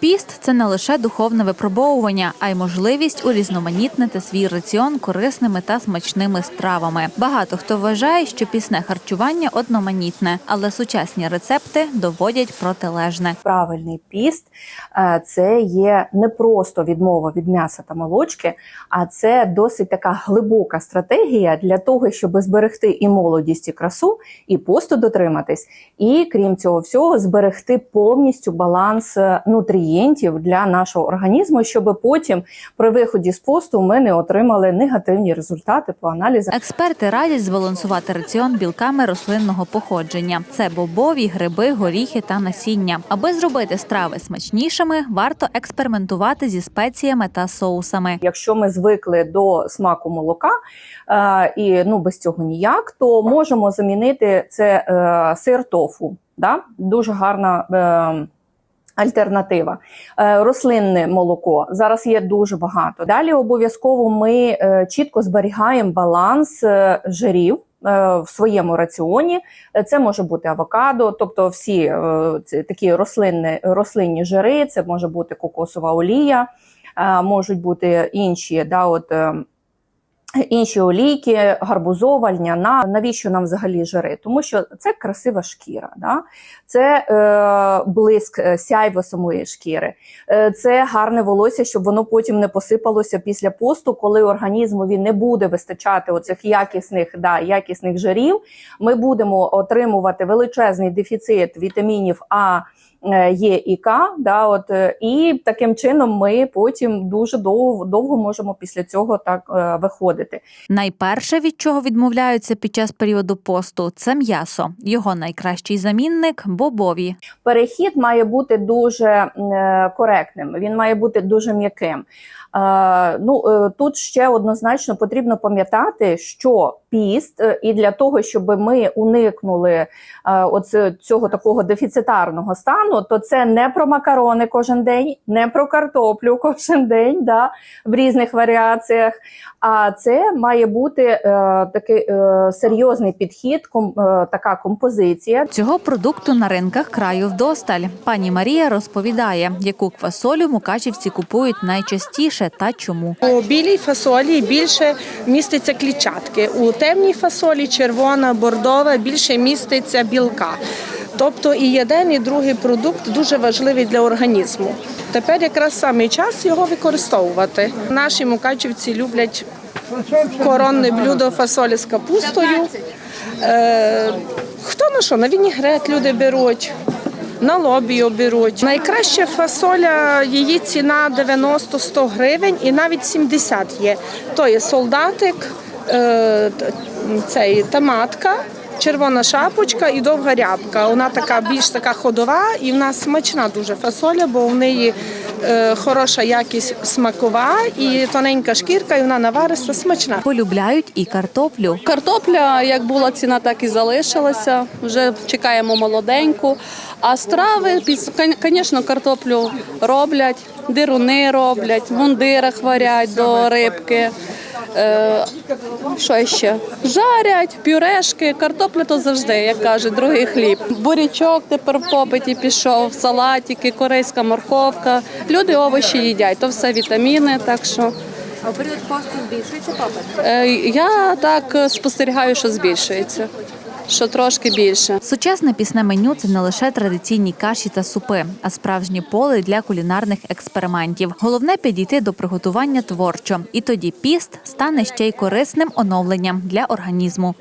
Піст це не лише духовне випробовування, а й можливість урізноманітнити свій раціон корисними та смачними стравами. Багато хто вважає, що пісне харчування одноманітне, але сучасні рецепти доводять протилежне. правильний піст е, це є не просто відмова від м'яса та молочки, а це досить така глибока стратегія для того, щоб зберегти і молодість, і красу, і посту дотриматись, і крім цього всього, зберегти повністю баланс е, нутрієнтів для нашого організму, щоб потім при виході з посту ми не отримали негативні результати по аналізам. Експерти радять збалансувати раціон білками рослинного походження. Це бобові, гриби, горіхи та насіння. Аби зробити страви смачнішими, варто експериментувати зі спеціями та соусами. Якщо ми звикли до смаку молока е, і ну без цього ніяк, то можемо замінити це е, сир тофу. Да? Дуже гарна. Альтернатива Е, рослинне молоко зараз є дуже багато. Далі обов'язково ми е, чітко зберігаємо баланс е, жирів в своєму раціоні. Це може бути авокадо, тобто всі ці такі рослинні, рослинні жири, це може бути кокосова олія, можуть бути інші, да, от, інші олійки, гарбузова, льняна. Навіщо нам взагалі жири? Тому що це красива шкіра, да? це е, блиск, е, сяйво самої шкіри, е, це гарне волосся, щоб воно потім не посипалося після посту, коли організмові не буде вистачати оцих якісних, да, якісних жирів. Ми будемо отримувати величезний дефіцит вітамінів А. е, Є і К, да, от, е, і таким чином ми потім дуже довго, довго можемо після цього так е, виходити. Найперше, від чого відмовляються під час періоду посту, це м'ясо. Його найкращий замінник бобові. Перехід має бути дуже е, коректним, він має бути дуже м'яким. Е, ну, е, тут ще однозначно потрібно пам'ятати, що піст, е, і для того, щоб ми уникнули оце, цього такого дефіцитарного стану, то це не про макарони кожен день, не про картоплю кожен день да, в різних варіаціях. А це має бути е, такий е, серйозний підхід, ком, е, така композиція. Цього продукту на ринках краю вдосталь. Пані Марія розповідає, яку квасолю мукачівці купують найчастіше та чому. У білій фасолі більше міститься клітчатки. У темній фасолі червона, бордова більше міститься білка. Тобто і один, і другий продукт дуже важливий для організму. Тепер якраз саме час його використовувати. Наші мукачівці люблять коронне блюдо фасолі з капустою. Е, хто на що? На вінігрет люди беруть. На лобі оберуть. Найкраща фасоля, її ціна 90-100 гривень і навіть 70 є. То є солдатик, е, цей томатка, червона шапочка і довга рябка. Вона така більш така ходова і в нас смачна дуже фасоля, бо в неї хороша якість смакова і тоненька шкірка, і вона навариста смачна. Полюбляють і картоплю. Картопля, як була ціна, так і залишилася. Вже чекаємо молоденьку. А страви, звісно, картоплю роблять, дируни роблять, в мундирах варять до рибки. Е, що ще? Жарять, пюрешки, картопля то завжди, як кажуть, другий хліб. Бурячок тепер в попиті пішов, салатики, корейська морковка. Люди овочі їдять, то все вітаміни, так що. А у період посту збільшується попит? Е, Я так спостерігаю, що збільшується, що трошки більше. Сучасне пісне меню це не лише традиційні каші та супи, а справжнє поле для кулінарних експериментів. Головне підійти до приготування творчо, і тоді піст стане ще й корисним оновленням для організму.